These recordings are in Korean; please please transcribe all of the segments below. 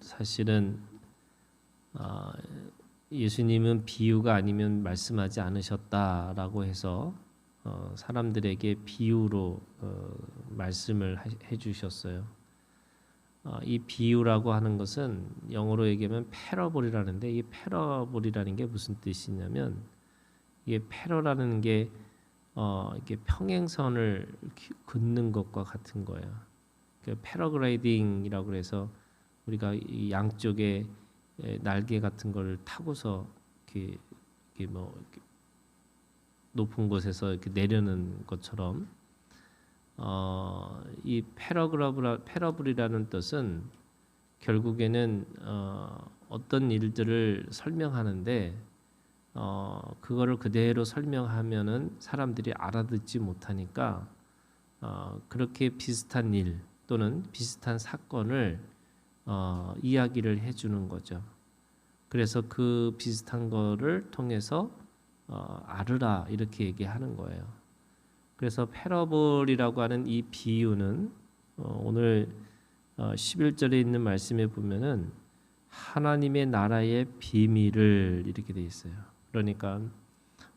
사실은 어, 예수님은 비유가 아니면 말씀하지 않으셨다라고 해서 어, 사람들에게 비유로 어, 말씀을 하- 해주셨어요. 어, 이 비유라고 하는 것은 영어로 얘기하면 패러블이라는데 이 패러블이라는 게 무슨 뜻이냐면 이게 패러라는 게 어, 이게 평행선을 기- 긋는 것과 같은 거예요. 그 패러글라이딩이라고 그래서 우리가 이 양쪽에 에, 날개 같은 걸 타고서 이렇게, 이렇게 뭐 이렇게 높은 곳에서 이렇게 내려는 것처럼 어, 이 패러그라브라 패러블이라는 뜻은 결국에는 어, 어떤 일들을 설명하는데 어, 그거를 그대로 설명하면은 사람들이 알아듣지 못하니까 어, 그렇게 비슷한 일 또는 비슷한 사건을 어, 이야기를 해주는 거죠. 그래서 그 비슷한 거를 통해서 어, 알으라 이렇게 얘기하는 거예요. 그래서 패러블이라고 하는 이 비유는 어, 오늘 어, 11절에 있는 말씀에 보면은 하나님의 나라의 비밀을 이렇게 돼 있어요. 그러니까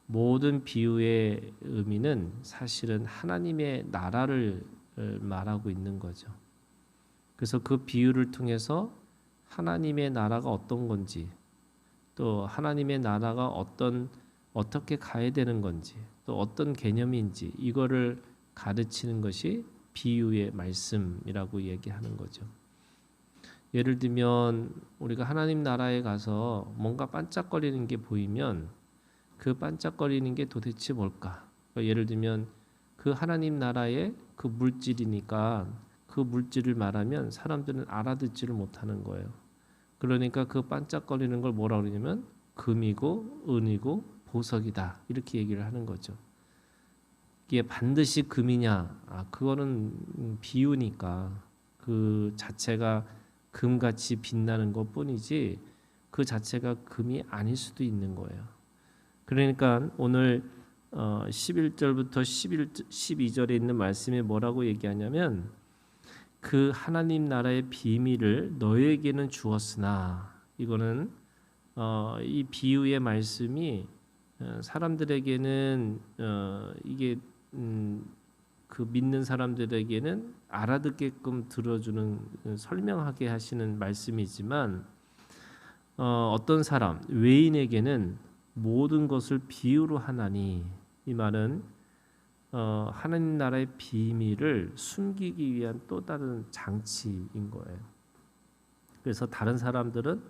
모든 비유의 의미는 사실은 하나님의 나라를 어, 말하고 있는 거죠. 그래서 그 비유를 통해서 하나님의 나라가 어떤 건지 또 하나님의 나라가 어떤 어떻게 가야 되는 건지 또 어떤 개념인지 이거를 가르치는 것이 비유의 말씀이라고 얘기하는 거죠. 예를 들면 우리가 하나님 나라에 가서 뭔가 반짝거리는 게 보이면 그 반짝거리는 게 도대체 뭘까? 그러니까 예를 들면 그 하나님 나라의 그 물질이니까 그 물질을 말하면 사람들은 알아듣지를 못하는 거예요. 그러니까 그 반짝거리는 걸 뭐라 그러냐면 금이고 은이고 보석이다 이렇게 얘기를 하는 거죠. 이게 반드시 금이냐? 아 그거는 음, 비유니까 그 자체가 금같이 빛나는 것 뿐이지 그 자체가 금이 아닐 수도 있는 거예요. 그러니까 오늘 어 11절부터 11 12절에 있는 말씀에 뭐라고 얘기하냐면 그 하나님 나라의 비밀을 너에게는 주었으나 이거는 어, 이 비유의 말씀이 어, 사람들에게는 어, 이게 음, 그 믿는 사람들에게는 알아듣게끔 들어주는 어, 설명하게 하시는 말씀이지만 어, 어떤 사람 외인에게는 모든 것을 비유로 하나니 이 말은 어, 하나님 나라의 비밀을 숨기기 위한 또 다른 장치인 거예요. 그래서 다른 사람들은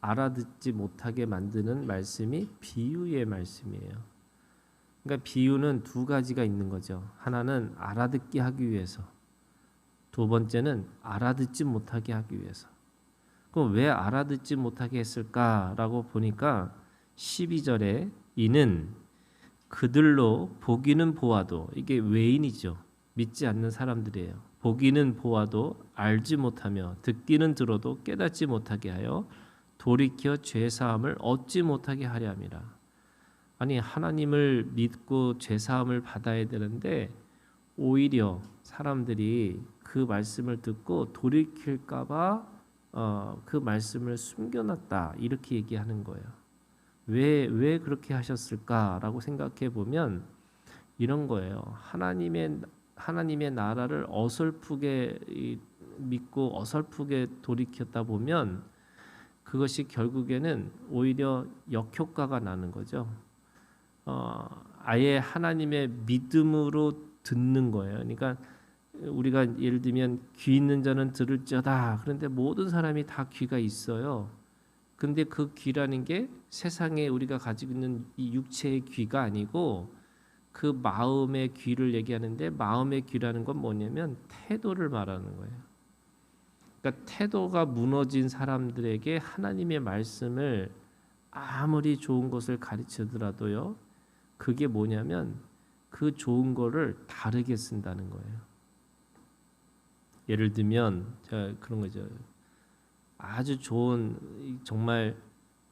알아듣지 못하게 만드는 말씀이 비유의 말씀이에요. 그러니까 비유는 두 가지가 있는 거죠. 하나는 알아듣게 하기 위해서, 두 번째는 알아듣지 못하게 하기 위해서. 그럼 왜 알아듣지 못하게 했을까라고 보니까 12절에 이는 그들로 보기는 보아도 이게 외인이죠. 믿지 않는 사람들이에요. 보기는 보아도 알지 못하며 듣기는 들어도 깨닫지 못하게 하여 돌이켜 죄 사함을 얻지 못하게 하려 함이라. 아니 하나님을 믿고 죄 사함을 받아야 되는데 오히려 사람들이 그 말씀을 듣고 돌이킬까봐 어, 그 말씀을 숨겨놨다 이렇게 얘기하는 거예요. 왜, 왜 그렇게 하셨을까라고 생각해 보면 이런 거예요. 하나님의, 하나님의 나라를 어설프게 이, 믿고 어설프게 돌이켰다 보면 그것이 결국에는 오히려 역효과가 나는 거죠. 어, 아예 하나님의 믿음으로 듣는 거예요. 그러니까 우리가 예를 들면 귀 있는 자는 들을지어다. 그런데 모든 사람이 다 귀가 있어요. 근데 그 귀라는 게 세상에 우리가 가지고 있는 이 육체의 귀가 아니고 그 마음의 귀를 얘기하는데 마음의 귀라는 건 뭐냐면 태도를 말하는 거예요. 그러니까 태도가 무너진 사람들에게 하나님의 말씀을 아무리 좋은 것을 가르치더라도요. 그게 뭐냐면 그 좋은 거를 다르게 쓴다는 거예요. 예를 들면 제가 그런 거죠. 아주 좋은 이- 정말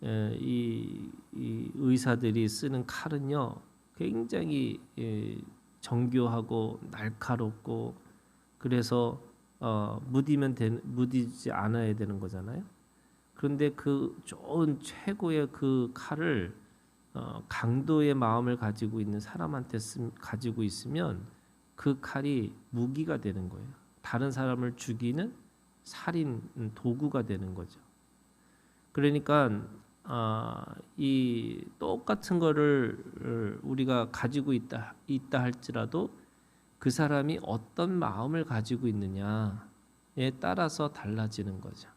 에, 이, 이 의사들이 쓰는 칼은요 굉장히 예, 정교하고 날카롭고 그래서 어, 무디면 되, 무디지 않아야 되는 거잖아요. 그런데 그 좋은 최고의 그 칼을 어, 강도의 마음을 가지고 있는 사람한테 쓰, 가지고 있으면 그 칼이 무기가 되는 거예요. 다른 사람을 죽이는 살인 도구가 되는 거죠. 그러니까 아, 이 똑같은 거를 우리가 가지고 있다 있다 할지라도 그 사람이 어떤 마음을 가지고 있느냐에 따라서 달라지는 거죠.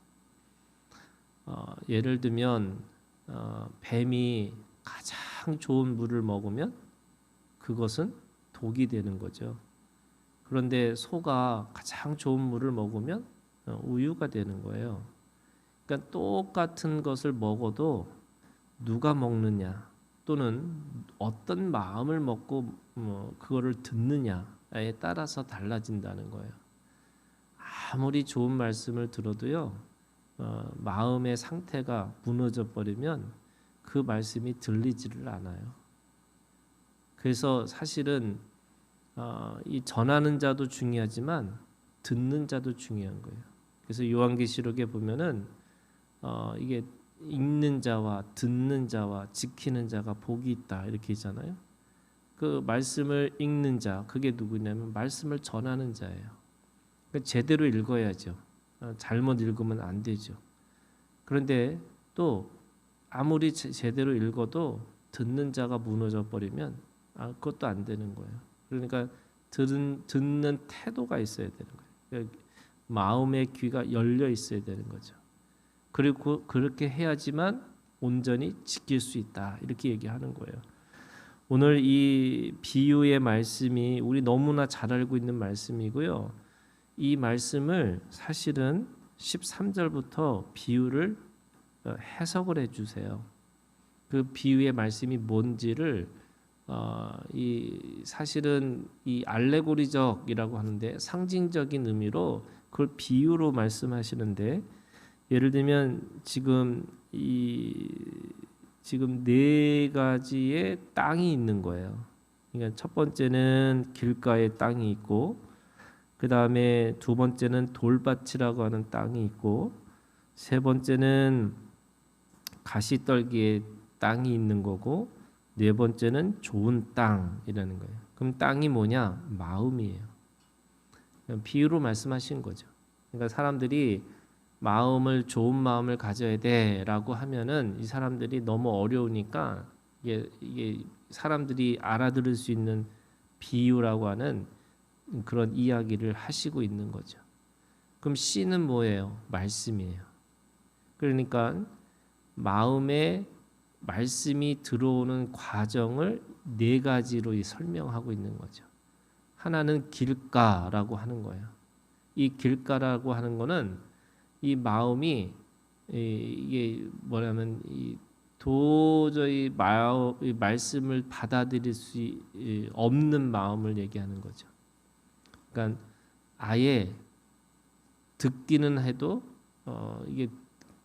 어, 예를 들면 어, 뱀이 가장 좋은 물을 먹으면 그것은 독이 되는 거죠. 그런데 소가 가장 좋은 물을 먹으면 어, 우유가 되는 거예요. 그러니까 똑같은 것을 먹어도 누가 먹느냐 또는 어떤 마음을 먹고 뭐 그거를 듣느냐에 따라서 달라진다는 거예요. 아무리 좋은 말씀을 들어도요 어, 마음의 상태가 무너져 버리면 그 말씀이 들리지를 않아요. 그래서 사실은 어, 이 전하는 자도 중요하지만 듣는 자도 중요한 거예요. 그래서 요한계시록에 보면은 어, 이게 읽는 자와 듣는 자와 지키는 자가 복이 있다 이렇게 있잖아요. 그 말씀을 읽는 자 그게 누구냐면 말씀을 전하는 자예요. 그 제대로 읽어야죠. 어, 잘못 읽으면 안 되죠. 그런데 또 아무리 제대로 읽어도 듣는 자가 무너져 버리면 아, 그것도 안 되는 거예요. 그러니까 듣는 듣는 태도가 있어야 되는 거예요. 마음의 귀가 열려 있어야 되는 거죠. 그리고 그렇게 해야지만 온전히 지킬 수 있다. 이렇게 얘기하는 거예요. 오늘 이 비유의 말씀이 우리 너무나 잘 알고 있는 말씀이고요. 이 말씀을 사실은 13절부터 비유를 어, 해석을 해 주세요. 그 비유의 말씀이 뭔지를 어, 이 사실은 이 알레고리적이라고 하는데 상징적인 의미로 그걸 비유로 말씀하시는데 예를 들면 지금 이 지금 네 가지의 땅이 있는 거예요. 그러니까 첫 번째는 길가에 땅이 있고 그 다음에 두 번째는 돌밭이라고 하는 땅이 있고 세 번째는 가시떨기에 땅이 있는 거고 네 번째는 좋은 땅이라는 거예요. 그럼 땅이 뭐냐? 마음이에요. 비유로 말씀하신 거죠. 그러니까 사람들이 마음을 좋은 마음을 가져야 돼라고 하면은 이 사람들이 너무 어려우니까 이게 이게 사람들이 알아들을 수 있는 비유라고 하는 그런 이야기를 하시고 있는 거죠. 그럼 씨는 뭐예요? 말씀이에요. 그러니까 마음에 말씀이 들어오는 과정을 네 가지로 설명하고 있는 거죠. 하나는 길가라고 하는 거예요. 이 길가라고 하는 거는 이 마음이 이게 뭐냐면 이 도저히 말씀을 받아들일 수 없는 마음을 얘기하는 거죠. 그러니까 아예 듣기는 해도 어 이게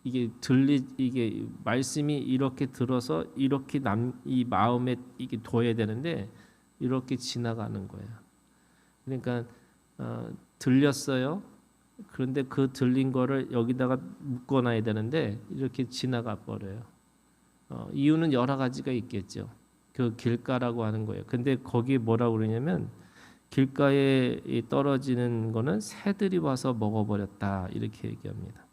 이게 들리 이게 말씀이 이렇게 들어서 이렇게 남 이 마음에 이게 둬야 되는데 이렇게 지나가는 거예요. 그러니까 어, 들렸어요. 그런데 그 들린 거를 여기다가 묶어놔야 되는데 이렇게 지나가 버려요. 어, 이유는 여러 가지가 있겠죠. 그 길가라고 하는 거예요. 근데 거기 뭐라고 그러냐면 길가에 떨어지는 거는 새들이 와서 먹어버렸다 이렇게 얘기합니다.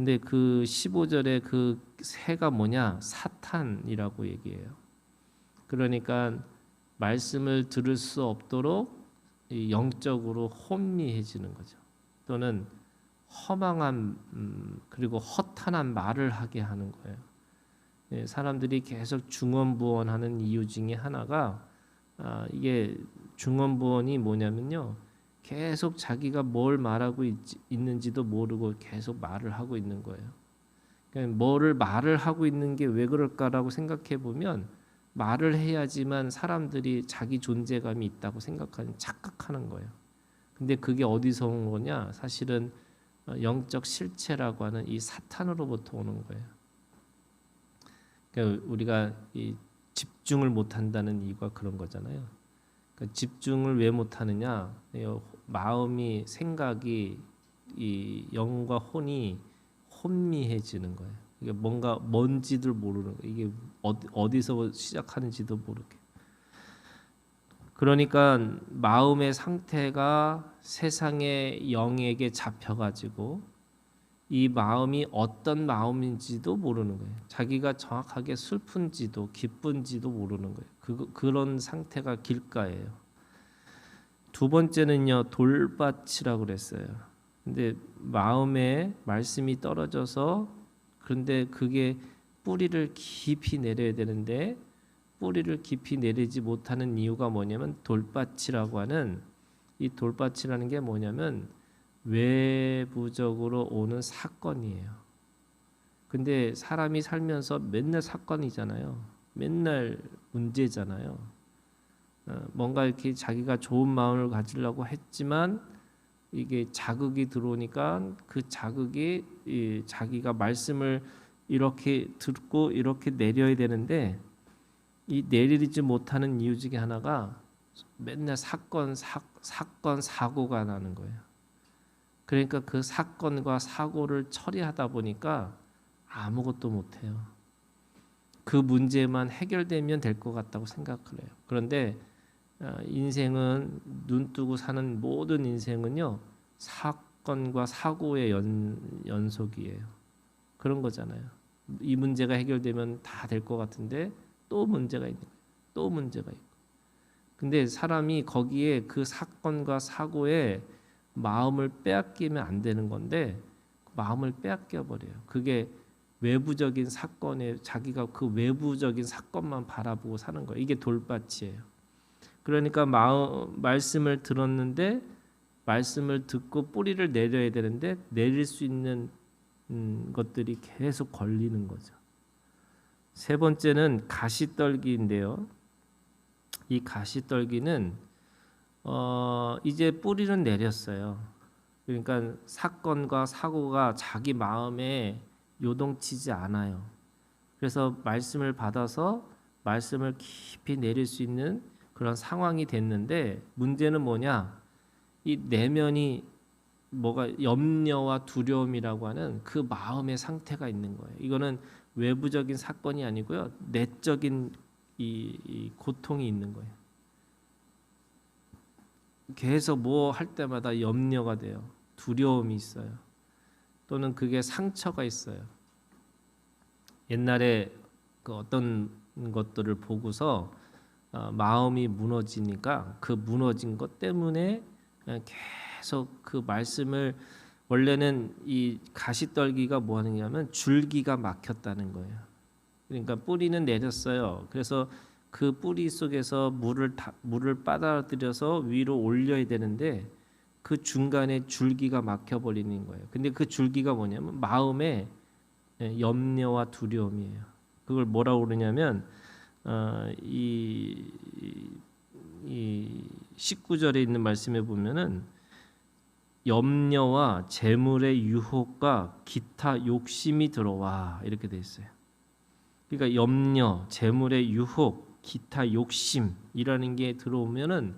근데 그 15절에 그 새가 뭐냐 사탄이라고 얘기해요. 그러니까 말씀을 들을 수 없도록 영적으로 혼미해지는 거죠. 또는 허망한 음, 그리고 허탄한 말을 하게 하는 거예요. 예, 사람들이 계속 중언부언하는 이유 중에 하나가 아, 이게 중언부언이 뭐냐면요. 계속 자기가 뭘 말하고 있, 있는지도 모르고 계속 말을 하고 있는 거예요. 그러니까 뭐를 말을 하고 있는 게 왜 그럴까라고 생각해 보면 말을 해야지만 사람들이 자기 존재감이 있다고 생각하는 착각하는 거예요. 근데 그게 어디서 온 거냐? 사실은 어, 영적 실체라고 하는 이 사탄으로부터 오는 거예요. 그러니까 우리가 이 집중을 못 한다는 이유가 그런 거잖아요. 그러니까 집중을 왜 못하느냐? 이 마음이 생각이 이 영과 혼이 혼미해지는 거예요. 이게 뭔가 뭔지들 모르는 거예요. 이게 어디, 어디서 시작하는지도 모르게. 그러니까 마음의 상태가 세상의 영에게 잡혀가지고 이 마음이 어떤 마음인지도 모르는 거예요. 자기가 정확하게 슬픈지도 기쁜지도 모르는 거예요. 그, 그런 상태가 길가예요. 두 번째는요 돌밭이라고 그랬어요. 근데 마음에 말씀이 떨어져서 그런데 그게 뿌리를 깊이 내려야 되는데 뿌리를 깊이 내리지 못하는 이유가 뭐냐면 돌밭이라고 하는 이 돌밭이라는 게 뭐냐면 외부적으로 오는 사건이에요. 근데 사람이 살면서 맨날 사건이잖아요. 맨날 문제잖아요. 어, 뭔가 이렇게 자기가 좋은 마음을 가지려고 했지만 이게 자극이 들어오니까 그 자극이 이 자기가 말씀을 이렇게 듣고 이렇게 내려야 되는데 이 내리지 못하는 이유 중에 하나가 맨날 사건 사, 사건 사고가 나는 거예요. 그러니까 그 사건과 사고를 처리하다 보니까 아무것도 못 해요. 그 문제만 해결되면 될 것 같다고 생각을 해요. 그런데 어, 인생은 눈 뜨고 사는 모든 인생은요 사건과 사고의 연, 연속이에요. 그런 거잖아요. 이 문제가 해결되면 다 될 것 같은데 또 문제가 있는 거예요. 또 문제가 있고. 근데 사람이 거기에 그 사건과 사고에 마음을 빼앗기면 안 되는 건데 마음을 빼앗겨 버려요. 그게 외부적인 사건에 자기가 그 외부적인 사건만 바라보고 사는 거예요. 이게 돌밭이에요. 그러니까 마음, 말씀을 들었는데 말씀을 듣고 뿌리를 내려야 되는데 내릴 수 있는 음, 것들이 계속 걸리는 거죠. 세 번째는 가시떨기인데요. 이 가시떨기는 어, 이제 뿌리는 내렸어요. 그러니까 사건과 사고가 자기 마음에 요동치지 않아요. 그래서 말씀을 받아서 말씀을 깊이 내릴 수 있는 그런 상황이 됐는데 문제는 뭐냐? 이 내면이 뭐가 염려와 두려움이라고 하는 그 마음의 상태가 있는 거예요. 이거는 외부적인 사건이 아니고요. 내적인 이, 이 고통이 있는 거예요. 계속 뭐 할 때마다 염려가 돼요. 두려움이 있어요. 또는 그게 상처가 있어요. 옛날에 그 어떤 것들을 보고서 어, 마음이 무너지니까 그 무너진 것 때문에 계속 그 말씀을 원래는 이 가시떨기가 뭐 하느냐면 줄기가 막혔다는 거예요. 그러니까 뿌리는 내렸어요. 그래서 그 뿌리 속에서 물을 다, 물을 빨아들여서 위로 올려야 되는데 그 중간에 줄기가 막혀 버리는 거예요. 근데 그 줄기가 뭐냐면 마음의 염려와 두려움이에요. 그걸 뭐라고 그러냐면 어, 이, 이 19절에 있는 말씀에 보면은 염려와 재물의 유혹과 기타 욕심이 들어와 이렇게 돼 있어요. 그러니까 염려, 재물의 유혹, 기타 욕심이라는 게 들어오면은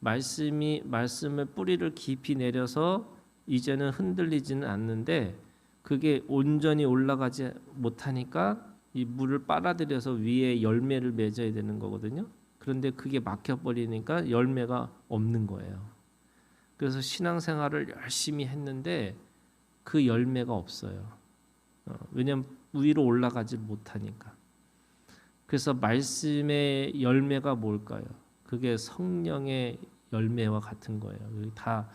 말씀이 말씀을 뿌리를 깊이 내려서 이제는 흔들리지는 않는데 그게 온전히 올라가지 못하니까 이 물을 빨아들여서 위에 열매를 맺어야 되는 거거든요. 그런데 그게 막혀 버리니까 열매가 없는 거예요. 그래서 신앙생활을 열심히 했는데 그 열매가 없어요. 어, 왜냐하면 위로 올라가지 못하니까. 그래서 말씀의 열매가 뭘까요? 그게 성령의 열매와 같은 거예요. 다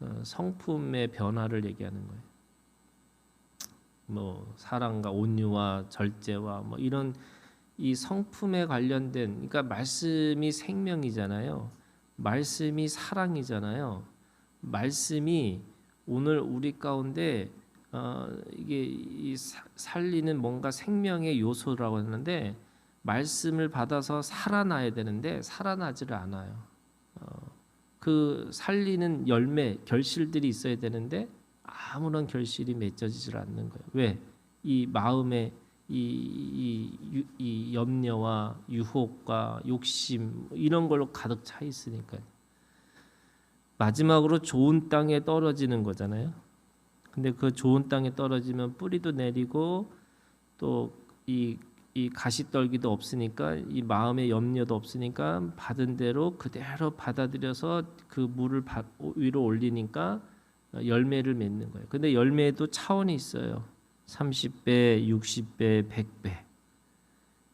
어, 성품의 변화를 얘기하는 거예요. 뭐 사랑과 온유와 절제와 뭐 이런 이 성품에 관련된 그러니까 말씀이 생명이잖아요. 말씀이 사랑이잖아요. 말씀이 오늘 우리 가운데 어, 이게 이 살리는 뭔가 생명의 요소라고 하는데 말씀을 받아서 살아나야 되는데 살아나지를 않아요. 어, 그 살리는 열매 결실들이 있어야 되는데 아무런 결실이 맺어지질 않는 거예요. 왜? 이 마음에 이, 이, 유- 이 염려와 유혹과 욕심 이런 걸로 가득 차 있으니까 마지막으로 좋은 땅에 떨어지는 거잖아요. 근데 그 좋은 땅에 떨어지면 뿌리도 내리고 또 이 이 가시떨기도 없으니까 이 마음의 염려도 없으니까 받은 대로 그대로 받아들여서 그 물을 바- 위로 올리니까 열매를 맺는 거예요. 근데 열매에도 차원이 있어요. 30배, 60배, 100배.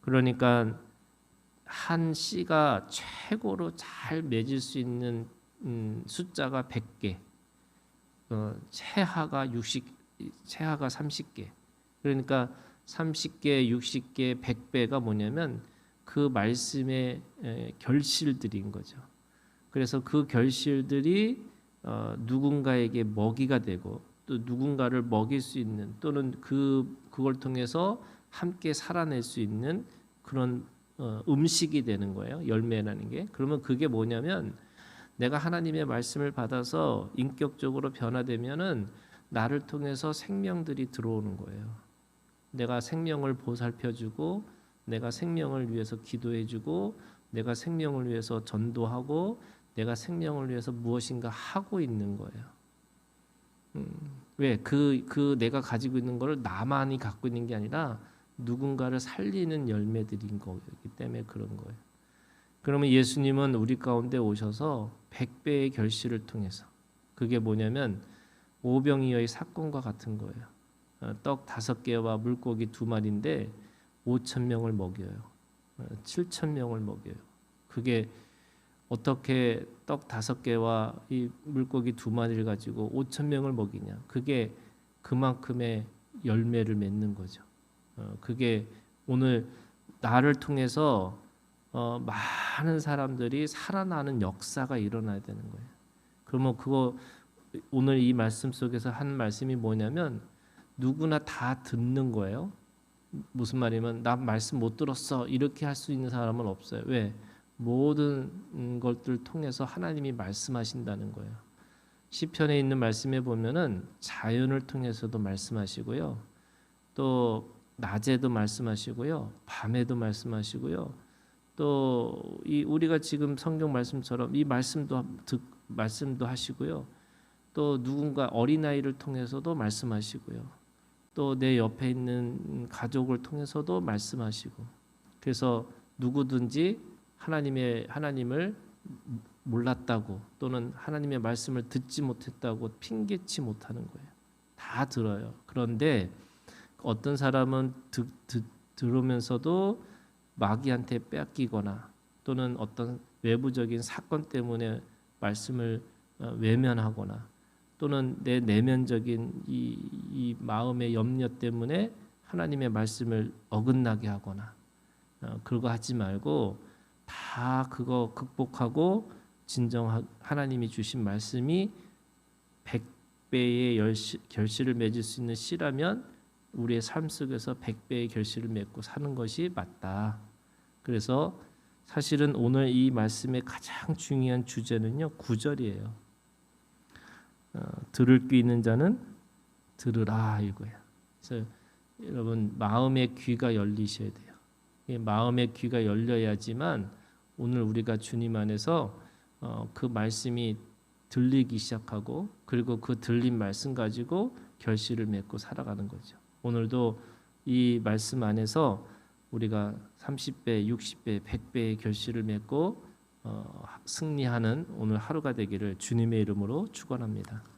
그러니까 한 씨가 최고로 잘 맺을 수 있는 음, 숫자가 100개. 어, 최하가 60 최하가 30개. 그러니까 30개, 60개, 100배가 뭐냐면 그 말씀의 에, 결실들인 거죠. 그래서 그 결실들이 어, 누군가에게 먹이가 되고 또 누군가를 먹일 수 있는 또는 그 그걸 통해서 함께 살아낼 수 있는 그런 어, 음식이 되는 거예요. 열매라는 게. 그러면 그게 뭐냐면 내가 하나님의 말씀을 받아서 인격적으로 변화되면은 나를 통해서 생명들이 들어오는 거예요. 내가 생명을 보살펴주고 내가 생명을 위해서 기도해주고 내가 생명을 위해서 전도하고 내가 생명을 위해서 무엇인가 하고 있는 거예요. 음, 왜? 그, 그 내가 가지고 있는 걸 나만이 갖고 있는 게 아니라 누군가를 살리는 열매들인 거기 때문에 그런 거예요. 그러면 예수님은 우리 가운데 오셔서 백배의 결실을 통해서 그게 뭐냐면 오병이어의 사건과 같은 거예요. 어, 떡 다섯 개와 물고기 두 마리인데 오천 명을 먹여요. 어, 칠천 명을 먹여요. 그게 어떻게 떡 다섯 개와 이 물고기 두 마리를 가지고 오천 명을 먹이냐? 그게 그만큼의 열매를 맺는 거죠. 어, 그게 오늘 나를 통해서 어, 많은 사람들이 살아나는 역사가 일어나야 되는 거예요. 그러면 그거 오늘 이 말씀 속에서 한 말씀이 뭐냐면 누구나 다 듣는 거예요. 무슨 말이면 나 말씀 못 들었어 이렇게 할 수 있는 사람은 없어요. 왜? 모든 것들 통해서 하나님이 말씀하신다는 거예요. 시편에 있는 말씀에 보면은 자연을 통해서도 말씀하시고요. 또 낮에도 말씀하시고요. 밤에도 말씀하시고요. 또 이 우리가 지금 성경 말씀처럼 이 말씀도 듣 말씀도 하시고요. 또 누군가 어린아이를 통해서도 말씀하시고요. 또 내 옆에 있는 가족을 통해서도 말씀하시고. 그래서 누구든지 하나님의 하나님을 몰랐다고 또는 하나님의 말씀을 듣지 못했다고 핑계치 못하는 거예요. 다 들어요. 그런데 어떤 사람은 듣, 듣, 들으면서도 마귀한테 뺏기거나 또는 어떤 외부적인 사건 때문에 말씀을 어, 외면하거나 또는 내 내면적인 이, 이 마음의 염려 때문에 하나님의 말씀을 어긋나게 하거나 어, 그거 하지 말고 다 그거 극복하고 진정 하나님이 주신 말씀이 백배의 결실을 맺을 수 있는 씨라면 우리의 삶 속에서 백배의 결실을 맺고 사는 것이 맞다. 그래서 사실은 오늘 이 말씀의 가장 중요한 주제는요 구절이에요. 어, 들을 귀 있는 자는 들으라 이거야. 그래서 여러분 마음의 귀가 열리셔야 돼요. 마음의 귀가 열려야지만 오늘 우리가 주님 안에서 어, 그 말씀이 들리기 시작하고 그리고 그 들린 말씀 가지고 결실을 맺고 살아가는 거죠. 오늘도 이 말씀 안에서 우리가 30배, 60배, 100배의 결실을 맺고 어, 승리하는 오늘 하루가 되기를 주님의 이름으로 축원합니다.